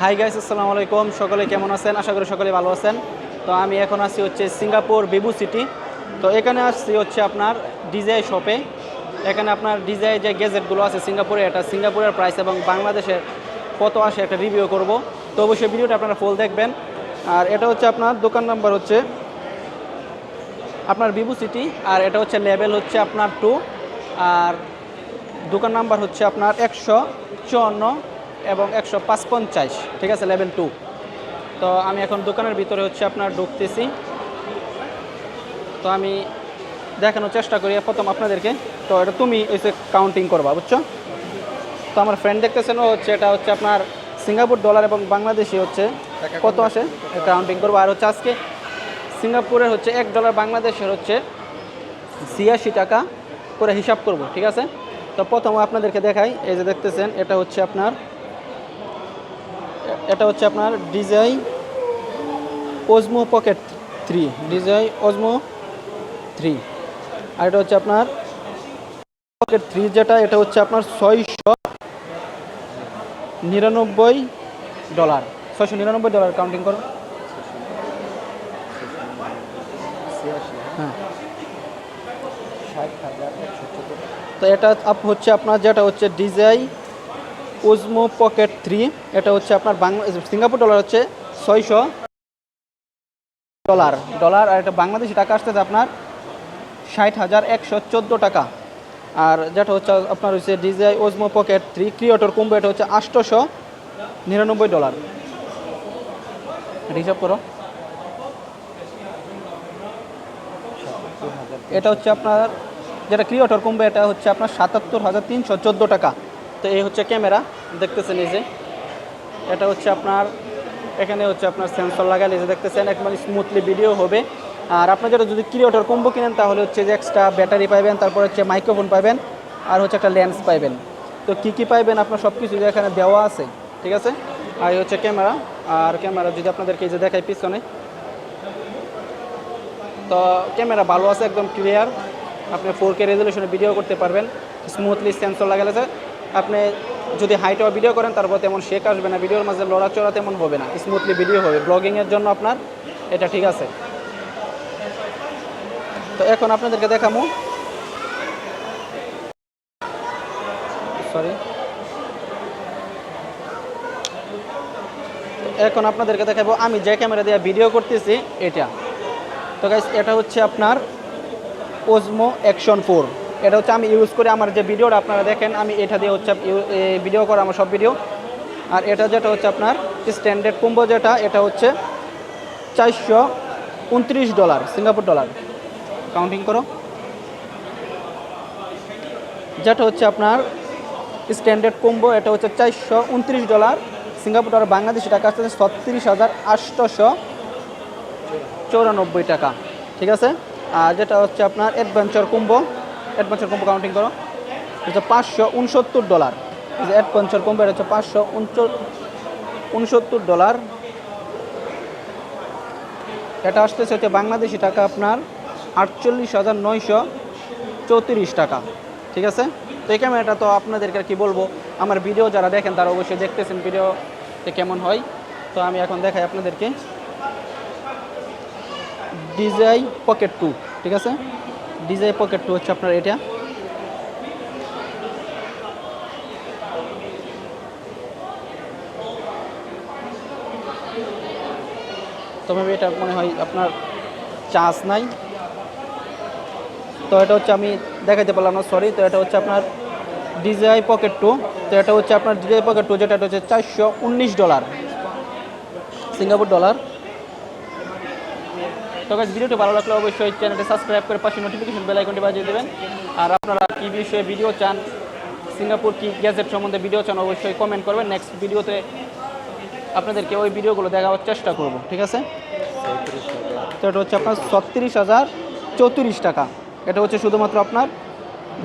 Hi guys আসসালামু আলাইকুম। সকলে কেমন আছেন? আশা করি সকলে ভালো আছেন। তো আমি এখন আছি হচ্ছে সিঙ্গাপুর বিবু সিটি। তো এখানে আসছি হচ্ছে আপনার ডিজাই শপে। এখানে আপনার ডিজাই যে গেজেটগুলো আছে সিঙ্গাপুরে, এটা সিঙ্গাপুরের প্রাইস এবং বাংলাদেশের কত আসে একটা রিভিউ করব। তো অবশ্যই ভিডিওটা আপনারা ফুল দেখবেন। আর এটা হচ্ছে আপনার দোকান নাম্বার হচ্ছে আপনার বিবু সিটি। আর এটা হচ্ছে লেভেল হচ্ছে আপনার টু আর দোকান নাম্বার হচ্ছে আপনার একশো চুয়ান্ন। এবং একশো পাঁচপঞ্চাশ ঠিক আছে লেভেল টু তো আমি এখন দোকানের ভিতরে হচ্ছে আপনার ঢুকতেছি। তো আমি দেখানোর চেষ্টা করি প্রথম আপনাদেরকে। তো এটা তুমি এসে কাউন্টিং করবা বুঝছ? তো আমার ফ্রেন্ড দেখতেছেন ও হচ্ছে এটা হচ্ছে আপনার সিঙ্গাপুর ডলার এবং বাংলাদেশি হচ্ছে। কত আসে? কাউন্টিং করব। আর হচ্ছে আজকে সিঙ্গাপুরের হচ্ছে এক ডলার বাংলাদেশের হচ্ছে ছিয়াশি টাকা করে হিসাব করব ঠিক আছে? তো প্রথম আপনাদেরকে দেখাই। এই যে দেখতেছেন এটা হচ্ছে আপনার এটা হচ্ছে আপনার DJI Osmo pocket three, DJI Osmo three. আর এটা হচ্ছে আপনার পকেট থ্রি যেটা, এটা হচ্ছে আপনার ছয়শো নিরানব্বই ডলার। ছয়শো নিরানব্বই ডলার কাউন্টিং করো হ্যাঁ। তো এটা আপ হচ্ছে আপনার, যেটা হচ্ছে ডিজাই ওজমো পকেট থ্রি এটা হচ্ছে আপনার বাংলা সিঙ্গাপুর ডলার হচ্ছে ছয়শো ডলার ডলার আর এটা বাংলাদেশি টাকা আসতেছে আপনার ষাট হাজার একশো চোদ্দ টাকা। আর যেটা হচ্ছে আপনার হচ্ছে DJI Osmo pocket three creator combo এটা হচ্ছে আটশোশো নিরানব্বই ডলার হিসাব করো। এটা হচ্ছে আপনার, যেটা ক্রিয়েটর কমবে এটা হচ্ছে আপনার সাতাত্তর হাজার তিনশো চোদ্দ টাকা। তো এই হচ্ছে ক্যামেরা, দেখতেছেন এই যে। এটা হচ্ছে আপনার, এখানে হচ্ছে আপনার সেন্সর লাগালে যে দেখতেছেন একবার স্মুথলি ভিডিও হবে। আর আপনার যেটা যদি ক্রিয়েটর কম্বো কিনেন, তাহলে হচ্ছে যে এক্সট্রা ব্যাটারি পাবেন, তারপর হচ্ছে মাইক্রোফোন পাবেন, আর হচ্ছে একটা লেন্স পাবেন। তো কী কী পাইবেন আপনার সব কিছু এখানে দেওয়া আছে, ঠিক আছে? আর হচ্ছে ক্যামেরা, আর ক্যামেরা যদি আপনাদেরকে এই যে দেখাই পিছনে। তো ক্যামেরা ভালো আছে, একদম ক্লিয়ার আপনি ফোর কে রেজলিউশনে ভিডিও করতে পারবেন স্মুথলি সেন্সর লাগালে আপনি যদি হাইট ভিডিও করেন, তারপর তেমন শেক আসবে না। ভিডিওর মাঝে লড়াচড়া তেমন হবে না। স্মুথলি ভিডিও হবে। ব্লগিংয়ের জন্য আপনার এটা ঠিক আছে। তো এখন আপনাদেরকে দেখামো। সরি এখন আপনাদেরকে দেখাবো, আমি যে ক্যামেরা দিয়ে ভিডিও করতেছি, এটা। তো গাইস এটা হচ্ছে আপনার ওজমো অ্যাকশন ফোর এটা হচ্ছে আমি ইউজ করে আমার যে ভিডিওটা আপনারা দেখেন, আমি এটা দিয়ে হচ্ছে ভিডিও করা আমার সব ভিডিও আর এটা যেটা হচ্ছে আপনার স্ট্যান্ডার্ড কুম্বো যেটা, এটা হচ্ছে চারশো উনত্রিশ ডলার সিঙ্গাপুর ডলার কাউন্টিং করো। যেটা হচ্ছে আপনার স্ট্যান্ডার্ড কুম্বো এটা হচ্ছে চারশো উনত্রিশ ডলার সিঙ্গাপুর ডলার বাংলাদেশি টাকা আসতে ছত্রিশ হাজার আটশোশো চৌরানব্বই টাকা। ঠিক আছে? আর যেটা হচ্ছে আপনার adventure combo adventure combo counting করো। হচ্ছে পাঁচশো উনসত্তর ডলার অ্যাডভেঞ্চার কুম্বো এটা হচ্ছে পাঁচশো উনসত্তর ডলার এটা আসতেছে হচ্ছে বাংলাদেশি টাকা আপনার আটচল্লিশ হাজার নয়শো চৌত্রিশ টাকা। ঠিক আছে? তো এই ক্যামেরাটা তো আপনাদেরকে কি বলব, আমার ভিডিও যারা দেখেন তারা অবশ্যই দেখতেছেন ভিডিওতে কেমন হয়। তো আমি এখন দেখাই আপনাদেরকে। ডিজাই পকেট টু ঠিক আছে? ডিজাই পকেট টু হচ্ছে আপনার এটা। তবে এটা মনে হয় আপনার চার্জ নাই। তো এটা হচ্ছে আমি দেখাইতে পারলাম না সরি তো এটা হচ্ছে আপনার ডিজাই পকেট টু। তো এটা হচ্ছে আপনার ডিজাই পকেট টু, যেটা হচ্ছে চারশো উনিশ ডলার। Singapore dollar. তো গাছ ভিডিওটি ভালো লাগলে অবশ্যই চ্যানেলটি সাবস্ক্রাইব করে পাশে নোটিফিকেশন বেল আইকনটি বাজিয়ে দেবেন। আর আপনারা কী বিষয়ে ভিডিও চান, সিঙ্গাপুর কি গ্যাজেট সম্বন্ধে ভিডিও চান, অবশ্যই কমেন্ট করবেন। নেক্সট ভিডিওতে আপনাদেরকে ওই ভিডিওগুলো দেখাবার চেষ্টা করব, ঠিক আছে? তো এটা হচ্ছে আপনার ছত্রিশ হাজার চৌত্রিশ টাকা। এটা হচ্ছে শুধুমাত্র আপনার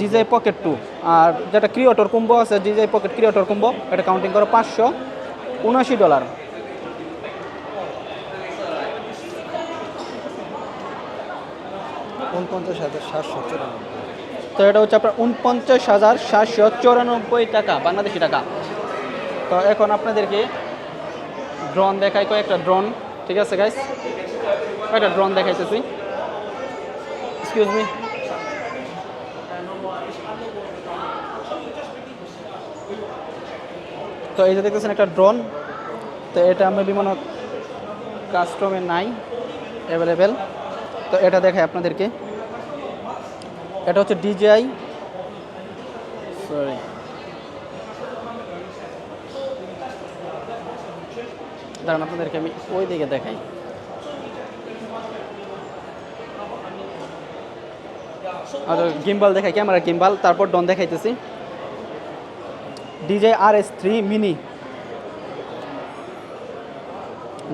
ডিজাই পকেট টু আর যেটা ক্রিয়েটর কুম্বো আছে ডিজাই পকেট ক্রিয়েটর কুম্বো এটা কাউন্টিং করো পাঁচশো উনআশি ডলার উনপঞ্চাশ হাজার সাতশো চুরানব্বই। তো এটা হচ্ছে আপনার উনপঞ্চাশ হাজার সাতশো চৌরানব্বই টাকা, বাংলাদেশি টাকা। তো এখন আপনাদেরকে ড্রোন দেখাই, কয়েকটা ড্রোন ঠিক আছে গাইস কয়েকটা ড্রোন দেখাইতেছি। এক্সকিউজ মি তো এই যে দেখতেছেন একটা ড্রোন তো এটা আমি বিমান কাস্টমে নাই অ্যাভেলেবেল তো এটা দেখাই আপনাদেরকে। এটা হচ্ছে ডিজিআই। সরি দাঁড়ান, আপনাদেরকে আমি ওই দিকে দেখাই। আর গিম্বাল দেখাই ক্যামেরা গিম্বাল, তারপর ডন দেখাইতেছি। DJI R S three mini.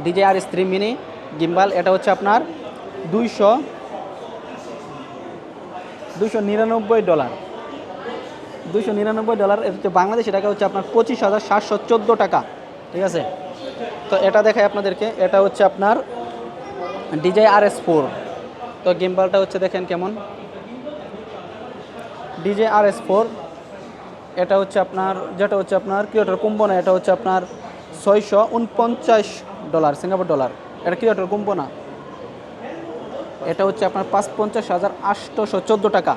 DJI R S three mini gimbal, এটা হচ্ছে আপনার দুইশো দুইশো নিরানব্বই ডলার। দুইশো নিরানব্বই ডলার হচ্ছে বাংলাদেশি টাকা হচ্ছে আপনার পঁচিশ হাজার সাতশো চোদ্দ টাকা, ঠিক আছে? তো এটা দেখাই আপনাদেরকে, এটা হচ্ছে আপনার ডিজে আর এস ফোর। তো গিম্বালটা হচ্ছে দেখেন কেমন? ডিজে আর এস ফোর, এটা হচ্ছে আপনার, যেটা হচ্ছে আপনার ক্রিয়েটর কুম্বো না এটা হচ্ছে আপনার ছয়শো উনপঞ্চাশ ডলার, সিঙ্গাপুর ডলার। এটা ক্রিয়েটর কুম্বো না এটা হচ্ছে আপনার পাঁচ পঞ্চাশ হাজার আটশোশো চোদ্দ টাকা।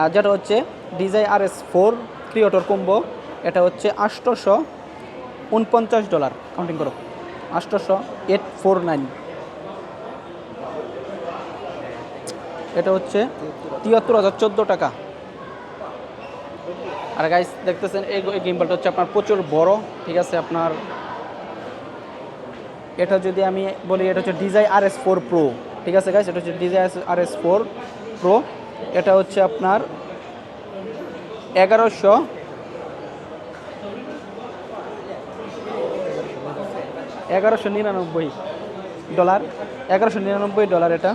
আর যেটা হচ্ছে DJI R S four creator combo, এটা হচ্ছে আটশোশো উনপঞ্চাশ ডলার। কাউন্টিং করো। আটশোশো এইট ফোর নাইন। এটা হচ্ছে তিয়াত্তর হাজার চোদ্দ টাকা। আর গাইস দেখতেছেন, এই গেমপালটা হচ্ছে আপনার প্রচুর বড়, ঠিক আছে, আপনার এটা যদি আমি বলি, এটা হচ্ছে DJI R S four pro. ঠিক আছে গাইস এটা হচ্ছে DJI R S four pro এটা হচ্ছে আপনার এগারোশো এগারোশো নিরানব্বই ডলার। এগারোশো নিরানব্বই ডলার এটা।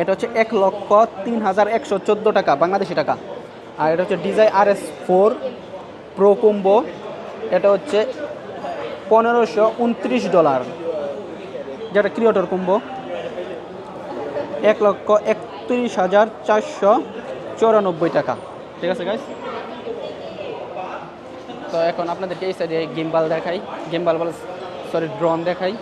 এটা হচ্ছে এক লক্ষ তিন হাজার একশো চোদ্দ টাকা, বাংলাদেশি টাকা। আর এটা হচ্ছে DJI R S four pro combo এটা হচ্ছে পনেরোশো উনত্রিশ ডলার। যেটা ক্রিয়েটর কুম্বো। এক লক্ষ একত্রিশ হাজার চারশো চৌরানব্বই টাকা। ঠিক আছে গাইস তো এখন আপনাদেরকে এই সাইডে গেমবাল দেখাই। গেমবাল বল সরি ড্রোন দেখাই।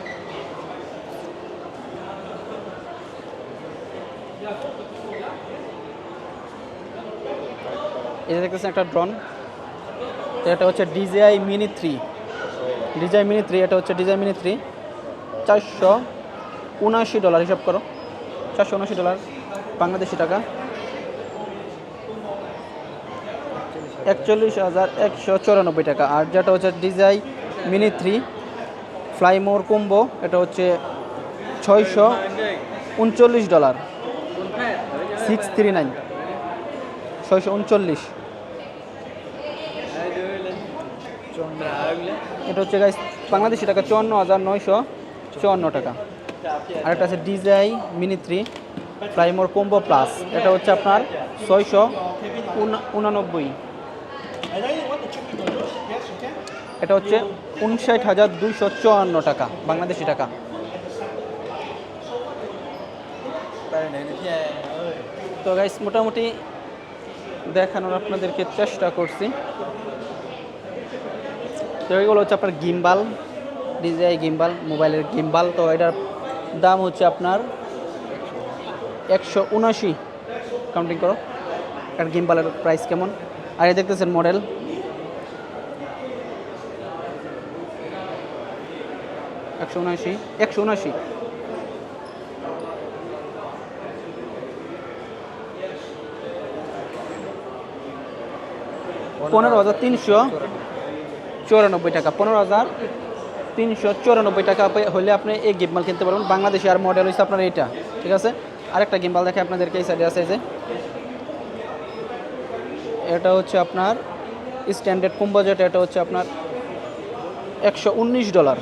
এই দেখতেছেন একটা ড্রোন এটা হচ্ছে DJI mini three DJI mini three এটা হচ্ছে ডিজাই মিনি থ্রি চারশো উনআশি ডলার, হিসাব করো। চারশো উনআশি ডলার, বাংলাদেশি টাকা। একচল্লিশ হাজার একশো চৌরানব্বই টাকা। আর যেটা হচ্ছে DJI mini three, Fly More combo, এটা হচ্ছে ছয়শো উনচল্লিশ ডলার। সিক্স থ্রি নাইন, ছয়শো উনচল্লিশ। এটা হচ্ছে বাংলাদেশি টাকা, চুয়ান্ন হাজার নয়শো চুয়ান্ন টাকা। আর একটা আছে ডিজাই মিনি থ্রি, প্রাইমোর কোম্বো প্লাস। এটা হচ্ছে আপনার ছয়শো উনানব্বই। এটা হচ্ছে উনষাট হাজার দুইশো চুয়ান্ন টাকা, বাংলাদেশি টাকা। তো গাইস মোটামুটি দেখানোর আপনাদেরকে চেষ্টা করছি। তো এইগুলো হচ্ছে আপনার গিম্বাল। ডিজিআই গিম্বাল, মোবাইলের গিম্বাল। তো এটার দাম হচ্ছে আপনার একশো উনআশি। কাউন্টিং করো। আর গিম্বালের প্রাইস কেমন? আর এই দেখতেছেন মডেল একশো উনআশি একশো উনআশি। পনেরো হাজার তিনশো চুরানব্বই টাকা। পনেরো হাজার তিনশো চুরানব্বই টাকা হলে আপনি এই গিম্বাল কিনতে পারবেন। বাংলাদেশি আর মডেল হচ্ছে আপনার এইটা, ঠিক আছে? আরেকটা গিম্বাল দেখে আপনাদেরকে এই সাইডে আছে যে। এটা হচ্ছে আপনার স্ট্যান্ডার্ড কম্বোজেট এটা হচ্ছে আপনার একশো উনিশ ডলার।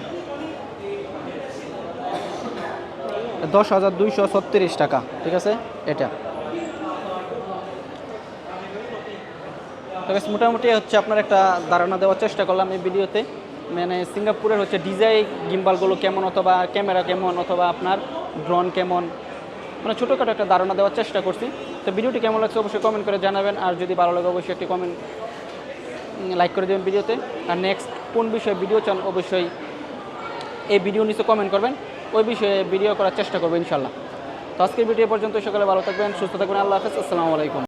দশ হাজার দুইশো ছত্রিশ টাকা, ঠিক আছে? এটা। ঠিক আছে, মোটামুটি হচ্ছে আপনার একটা ধারণা দেওয়ার চেষ্টা করলাম এই ভিডিওতে। মানে সিঙ্গাপুরের হচ্ছে ডিজাই গিম্বালগুলো কেমন অথবা ক্যামেরা কেমন অথবা আপনার ড্রোন কেমন? মানে ছোটোখাটো একটা ধারণা দেওয়ার চেষ্টা করছি। তো ভিডিওটি কেমন লাগছে অবশ্যই কমেন্ট করে জানাবেন। আর যদি ভালো লাগে অবশ্যই একটি কমেন্ট লাইক করে দেবেন ভিডিওতে। আর নেক্সট কোন বিষয়ে ভিডিও চান অবশ্যই এই ভিডিও নিচে কমেন্ট করবেন। ওই বিষয়ে ভিডিও করার চেষ্টা করব ইনশাল্লাহ। তো আজকের ভিডিও পর্যন্ত সকালে ভালো থাকবেন, সুস্থ থাকবেন। আল্লাহ হাফেজ। আসসালামু আলাইকুম।